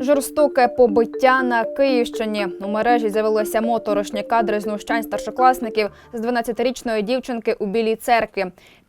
Жорстоке побиття на Київщині. У мережі з'явилися моторошні кадри знущань старшокласників з 12-річної дівчинки у білій церкві.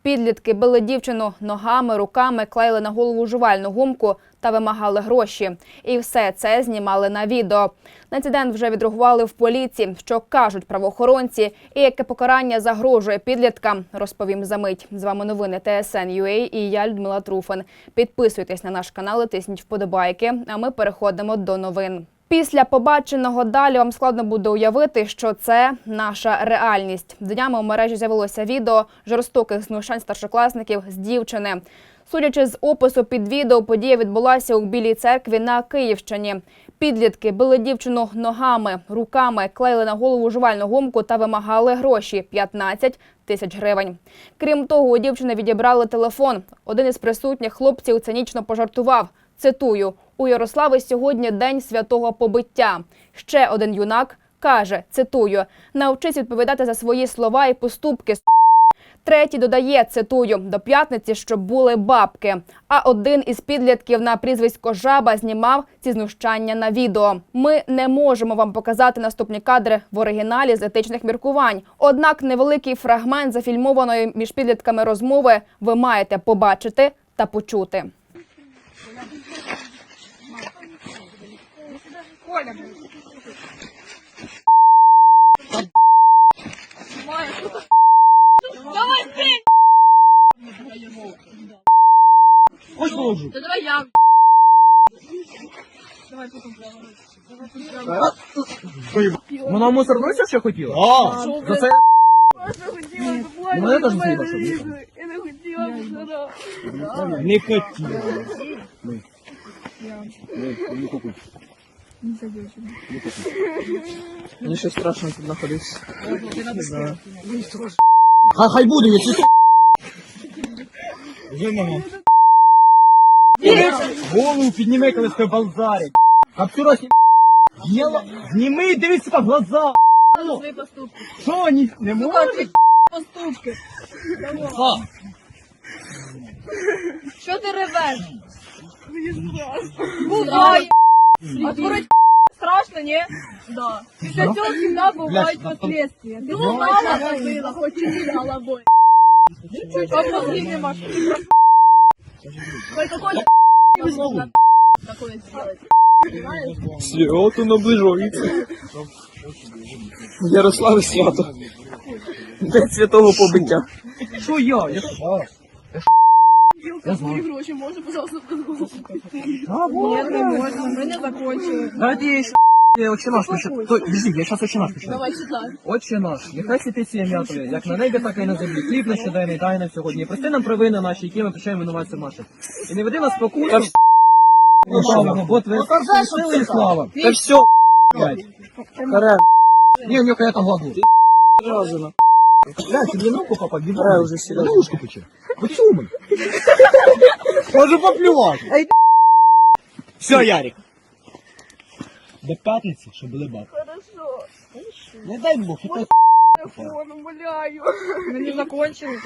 Підлітки били дівчину ногами, руками, клеїли на голову жувальну гумку та вимагали гроші. І все це знімали на відео. Інцидент вже відреагували в поліції. Що кажуть правоохоронці, і яке покарання загрожує підліткам, розповім за мить. З вами новини ТСН.UA і я Людмила Труфан. Підписуйтесь на наш канал, і тисніть вподобайки. А ми переходимо до новин. Після побаченого далі вам складно буде уявити, що це наша реальність. Днями у мережі з'явилося відео жорстоких знущань старшокласників з дівчини. Судячи з опису під відео, подія відбулася у Білій церкві на Київщині. Підлітки били дівчину ногами, руками, клеїли на голову жувальну гумку та вимагали гроші 15 тисяч гривень. Крім того, у дівчини відібрали телефон. Один із присутніх хлопців цинічно пожартував. Цитую: у Ярослави сьогодні день святого побиття. Ще один юнак каже: цитую: навчись відповідати за свої слова і поступки. Третій додає, цитую, до п'ятниці, щоб були бабки. А один із підлітків на прізвисько Жаба знімав ці знущання на відео. Ми не можемо вам показати наступні кадри в оригіналі з етичних міркувань. Однак невеликий фрагмент зафільмованої між підлітками розмови ви маєте побачити та почути. Ось положу. Да давай я. Вона мусорнуся ще хотіла? А, За це хотіла мене теж давай заїбав, що вилізу. Я не хотіла вчора. не хотіла. Мені ще страшно тут знаходитися. Хай, хай буде, якщо ти... Вже мама. Голову підніми, коли ти балзарик. Сні... Діла... Зніми, дивись, сука, в глаза. Свої поступки. Що, ні, не Сука, можеш? поступки. Ха. Що ти ревеш? Буває. А творить страшно, ні? Да. Після цього всегда бувають последствия. Ти мама забила, хоч чуть головой. Ти просто... Хоть какой-то можно такое сделать. Свято наближається. Ярославе свято. День святого побиття. Що я? Я... Я знаю. гроші, може, пожалуйста, А, вот. Нет, не можно, мы не закончили. Давайте я еще Отче наш. То, Подожди, я сейчас отче наш пишу. Давай читай. Отче наш, нехай святиться ім'я Твоє, як на небі, так і на землі. Хліб наш щоденний дай нам сьогодні. І прости нам провини наші, які ми прощаємо винуватцям нашим. І не веди нас в спокусу. Правильно, бо Твоє сили і слава. Та все, Блядь. харе, Не, нюхай я там гладу. разано. Блядь, тебе науку папа, беда. Харе уже серйозно. Наушку пече. Почумай. Можу поплювати. Все, Ярик. До п'ятниці, щоб були бабки. Хорошо. Не дай Бог, і так Телефон, умоляю. Мы не закончили.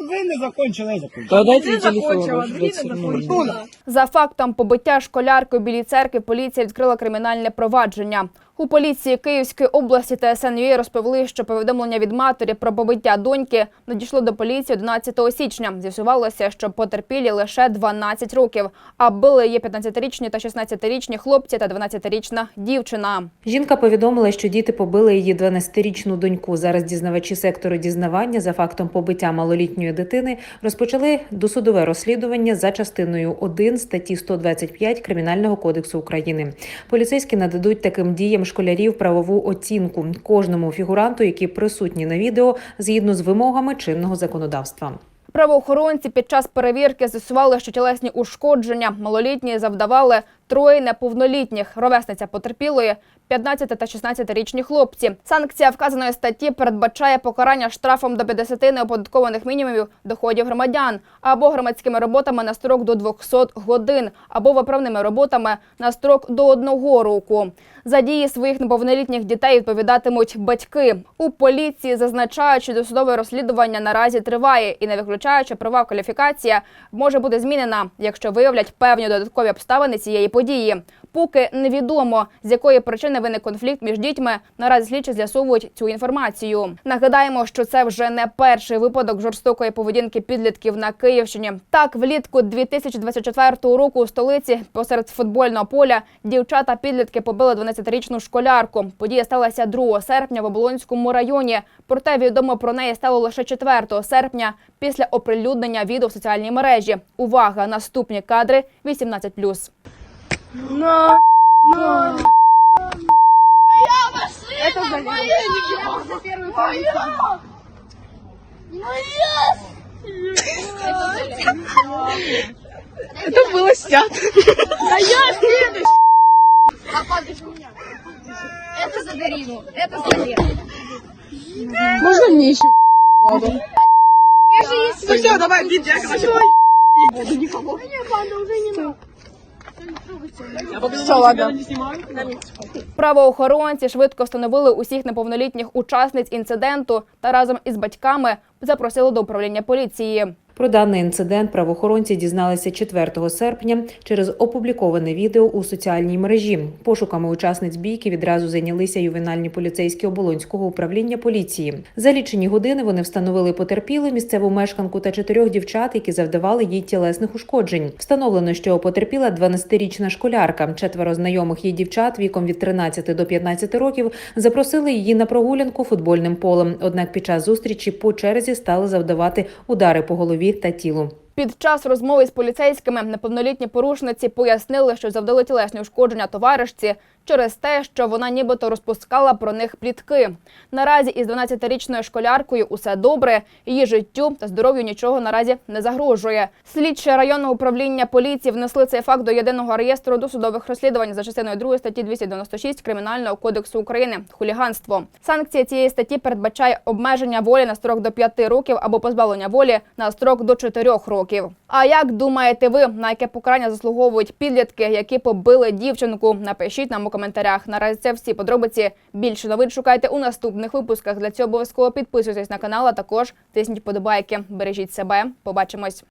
ви не закончили, я закончив. Та дайте закончила, не закончила. За фактом побиття школярки у Білій церкві поліція відкрила кримінальне провадження. У поліції Київської області та СНЮ розповіли, що повідомлення від матері про побиття доньки надійшло до поліції 11 січня. З'ясувалося, що потерпілі лише 12 років, а били її 15-річні та 16-річні хлопці та 12-річна дівчина. Жінка повідомила, що діти побили її 12-річну доньку. Зараз дізнавачі сектору дізнавання за фактом побиття малолітньої дитини розпочали досудове розслідування за частиною 1 статті 125 Кримінального кодексу України. Поліцейські нададуть таким діям школярів правову оцінку кожному фігуранту, які присутні на відео згідно з вимогами чинного законодавства. Правоохоронці під час перевірки з'ясували, що тілесні ушкодження малолітні завдавали троє неповнолітніх ровесниця потерпілої, 15 та 16-річні хлопці. Санкція вказаної статті передбачає покарання штрафом до 50 неоподаткованих мінімумів доходів громадян або громадськими роботами на строк до 200 годин, або виправними роботами на строк до одного року. За дії своїх неповнолітніх дітей відповідатимуть батьки. У поліції зазначають, що досудове розслідування наразі триває і не виключають, що права кваліфікація може бути змінена, якщо виявлять певні додаткові обставини цієї події. Події. Поки невідомо, з якої причини виник конфлікт між дітьми. Наразі слідчі з'ясовують цю інформацію. Нагадаємо, що це вже не перший випадок жорстокої поведінки підлітків на Київщині. Так, влітку 2024 року у столиці посеред футбольного поля дівчата підлітки побили 12-річну школярку. Подія сталася 2 серпня в Оболонському районі. Проте відомо про неї стало лише 4 серпня після оприлюднення відео в соціальній мережі. Увага! Наступні кадри 18+. Но, но, Моя машина! Это моя не за первую Моя! Это было снято. А я следующий. А падаешь у меня. Это за Дарину. Это за Леру. Можно мне еще? Ладно. Я же есть. Ну все, давай, бить, я короче. Не буду никого. Мне уже не надо. Все, ладно. Правоохоронці швидко встановили усіх неповнолітніх учасниць інциденту та разом із батьками запросили до управління поліції. Про даний інцидент правоохоронці дізналися 4 серпня через опубліковане відео у соціальній мережі. Пошуками учасниць бійки відразу зайнялися ювенальні поліцейські оболонського управління поліції. За лічені години вони встановили потерпілу місцеву мешканку та чотирьох дівчат, які завдавали їй тілесних ушкоджень. Встановлено, що потерпіла 12-річна школярка. Четверо знайомих її дівчат віком від 13 до 15 років запросили її на прогулянку футбольним полем. Однак під час зустрічі по черзі стали завдавати удари по голові та тілу. Під час розмови з поліцейськими неповнолітні порушниці пояснили, що завдали тілесні ушкодження товаришці через те, що вона нібито розпускала про них плітки. Наразі із 12-річною школяркою усе добре. Її життю та здоров'ю нічого наразі не загрожує. Слідчі районного управління поліції внесли цей факт до єдиного реєстру досудових розслідувань за частиною 2 статті 296 Кримінального кодексу України хуліганство. Санкція цієї статті передбачає обмеження волі на строк до 5 років або позбавлення волі на строк до 4 років. А як думаєте ви, на яке покарання заслуговують підлітки, які побили дівчинку? Напишіть нам у коментарях. Наразі це всі подробиці. Більше новин шукайте у наступних випусках. Для цього обов'язково підписуйтесь на канал, а також тисніть подобайки. Бережіть себе. Побачимось.